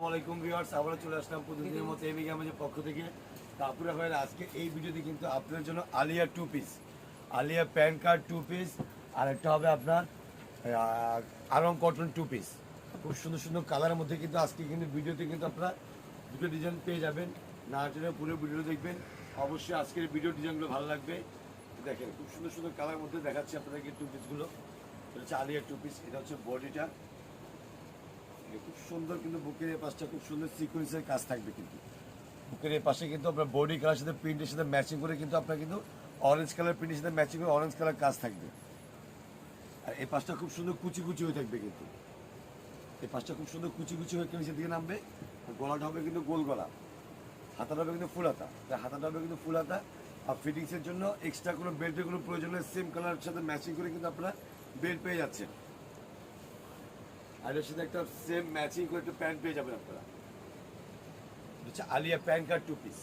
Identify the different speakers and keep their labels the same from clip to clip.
Speaker 1: আসসালামাইকুম ভিউয়ার্স, আবারও চলে আসলাম প্রতিদিনের মতো এমি গ্যামেজের পক্ষ থেকে। তারপরে ভাইয়ের আজকে এই ভিডিওতে কিন্তু আপনাদের জন্য Aliya two piece Aliya pan card two piece আর একটা হবে আপনার আরং কটন টু পিস খুব সুন্দর সুন্দর কালারের মধ্যে কিন্তু আজকে কিন্তু ভিডিওতে কিন্তু আপনারা দুটো ডিজাইন পেয়ে যাবেন। না জন্য পুরো ভিডিও দেখবেন। অবশ্যই আজকের ভিডিও ডিজাইনগুলো ভালো লাগবে। দেখেন, খুব সুন্দর সুন্দর কালারের মধ্যে দেখাচ্ছি আপনাদেরকে টু পিসগুলো এটা হচ্ছে আলিয়া টু পিস এটা হচ্ছে বডিটা। খুব সুন্দর কিন্তু বুকের এই পাশটা, খুব সুন্দর সিকোয়েন্সের কাজ থাকবে কিন্তু। বুকের এই পাশে কিন্তু আপনার বডি কালার সাথে প্রিন্টের সাথে ম্যাচিং করে কিন্তু আপনার কিন্তু অরেঞ্জ কালার প্রিন্টের সাথে ম্যাচিং করে অরেঞ্জ কালার কাজ থাকবে। আর এই পাশটা খুব সুন্দর কুচি কুচি হয়ে থাকবে কিন্তু। এই পাশটা খুব সুন্দর কুচি কুচি হয়ে নিচের দিকে নামবে, আর গলাটা হবে কিন্তু গোল গলা। হাতাটা হবে কিন্তু ফুল হাতা। হাতাটা হবে কিন্তু ফুল হাতা। আর ফিটিংসের জন্য এক্সট্রা কোনো বেল্টের কোনো প্রয়োজন নেই সেম কালারের সাথে ম্যাচিং করে কিন্তু আপনারা বেল্ট পেয়ে যাচ্ছেন। আর এর সাথে একটা সেম ম্যাচিং করে একটা প্যান্ট পেয়ে যাবেন আপনারা। হচ্ছে Aliya pan card two piece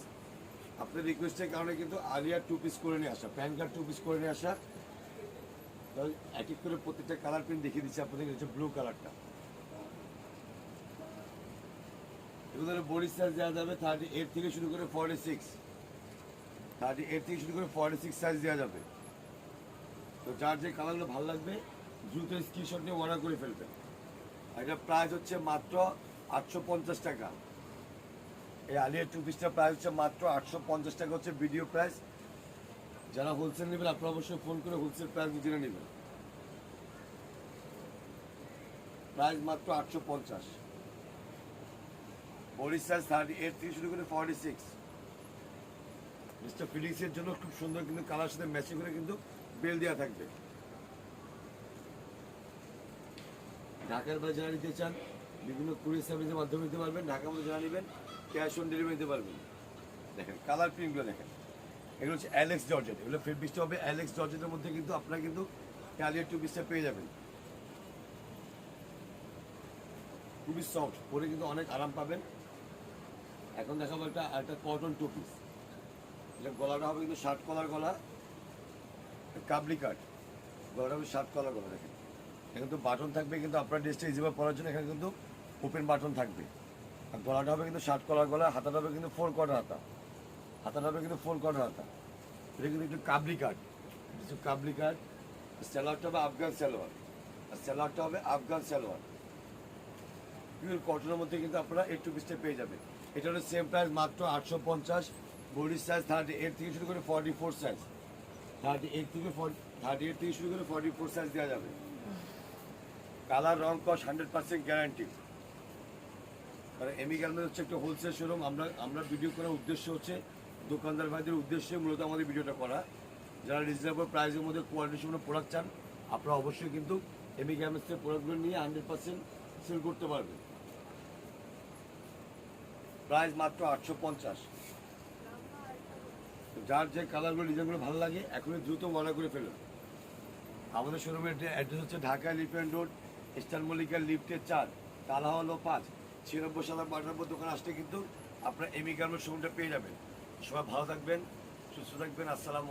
Speaker 1: আপনার রিকোয়েস্টের কারণে কিন্তু আলিয়া টু পিস করে নিয়ে আসা প্যান কার্ড টু পিস করে নিয়ে আসা। এক এক করে প্রত্যেকটা কালার প্রিন্ট দেখিয়ে দিচ্ছি আপনাদের হচ্ছে ব্লু কালারটা এগুলো বডি সাইজ দেওয়া যাবে থার্টি এইট থেকে শুরু করে ফর্টি সিক্স থার্টি এইট থেকে শুরু করে ফর্টি সিক্স সাইজ দেওয়া যাবে। তো যার যে কালারগুলো ভালো লাগবে দ্রুত স্ক্রিনশট নিয়ে অর্ডার করে ফেলবেন। এটা প্রাইস হচ্ছে মাত্র আটশো পঞ্চাশ টাকা। এই আলিয়া টু পিসটার প্রাইস হচ্ছে মাত্র আটশো পঞ্চাশ টাকা হচ্ছে ভিডিও প্রাইস যারা হোলসেল নেবেন, আপনারা অবশ্যই ফোন করে হোলসেল প্রাইস জেনে নেবেন। প্রাইস মাত্র আটশো পঞ্চাশ। বডি সাইজ থার্টি এইট থেকে শুরু করে ফর্টি সিক্স মিস্টার ফিলিংসের জন্য খুব সুন্দর কিন্তু কালার সাথে ম্যাচিং করে কিন্তু বেল দেওয়া থাকবে। ঢাকার বাজার যারা নিতে চান, বিভিন্ন কুরিয়ার সার্ভিসের মাধ্যমে নিতে পারবেন, ঢাকার মধ্যে যারা নেবেন ক্যাশ অন ডেলিভারি নিতে পারবেন। দেখেন কালার প্রিন্টগুলো দেখেন। এগুলো হচ্ছে অ্যালেক্স জর্জেট এগুলো ফের পিসটা হবে। অ্যালেক্স জর্জেটের মধ্যে কিন্তু আপনারা কিন্তু ক্যালিয়ার টু পিসটা পেয়ে যাবেন। খুবই সফট পরে কিন্তু অনেক আরাম পাবেন। এখন দেখাবো একটা একটা কটন টু পিস এটা গলাটা হবে কিন্তু শার্ট কলার গলা। কাবলি কাট। গলাটা হবে শার্ট কলার গলা, দেখেন। এখানে তো বাটন থাকবে, কিন্তু আপনার ড্রেসটা ইজিভাবে পরার জন্য এখানে কিন্তু ওপেন বাটন থাকবে। আর গলাটা হবে কিন্তু শার্ট কলার গলা হাতাটা হবে কিন্তু ফোর কোয়ার্টার হাতা। হাতাটা হবে কিন্তু ফোর কোয়ার্টার হাতা। এটা কিন্তু একটু কাবলি কাট কিছু কাবলি কাট স্যালোয়ারটা হবে আফগান স্যালোয়ার আর স্যালোয়ারটা হবে আফগান সালোয়ার। পিওর কটনের মধ্যে কিন্তু আপনারা এই টু পিসটা পেয়ে যাবেন। এটা হলো সেম প্রাইস মাত্র আটশো পঞ্চাশ বডির সাইজ থার্টি এইট থেকে শুরু করে forty four size thirty eight থেকে ফর্টি থার্টি এইট থেকে শুরু করে ফর্টি ফোর সাইজ দেওয়া যাবে। কালার রং কস হান্ড্রেড পার্সেন্ট গ্যারান্টি কারণ এমি গ্যালমেন্ট হচ্ছে একটা হোলসেল শোরুম আমরা আমরা ভিডিও করার উদ্দেশ্য হচ্ছে, দোকানদার ভাইদের উদ্দেশ্যে মূলত আমাদের ভিডিওটা করা। যারা রিজনেবল প্রাইসের মধ্যে কোয়ালিটি সম্পন্ন প্রোডাক্ট চান, আপনারা অবশ্যই কিন্তু এমি গ্যামেন্টস থেকে প্রোডাক্টগুলো নিয়ে হান্ড্রেড পার্সেন্ট সেল করতে পারবেন। প্রাইস মাত্র আটশো পঞ্চাশ। যার যে কালারগুলো ডিজাইনগুলো ভালো লাগে, এখনই দ্রুত মনে করে ফেলুন। আমাদের শোরুমের অ্যাড্রেস হচ্ছে ঢাকা লিফেন্ট রোড ইস্টার্ন মল্লিকার লিফটের চার তালা হলো পাঁচ। ছিয়ানব্বই সাতাশ বাটানব্বই দোকান আসলে কিন্তু আপনার এমি গার্মেন্ট শোরুমটা পেয়ে যাবেন। সবাই ভালো থাকবেন, সুস্থ থাকবেন, আসসালাম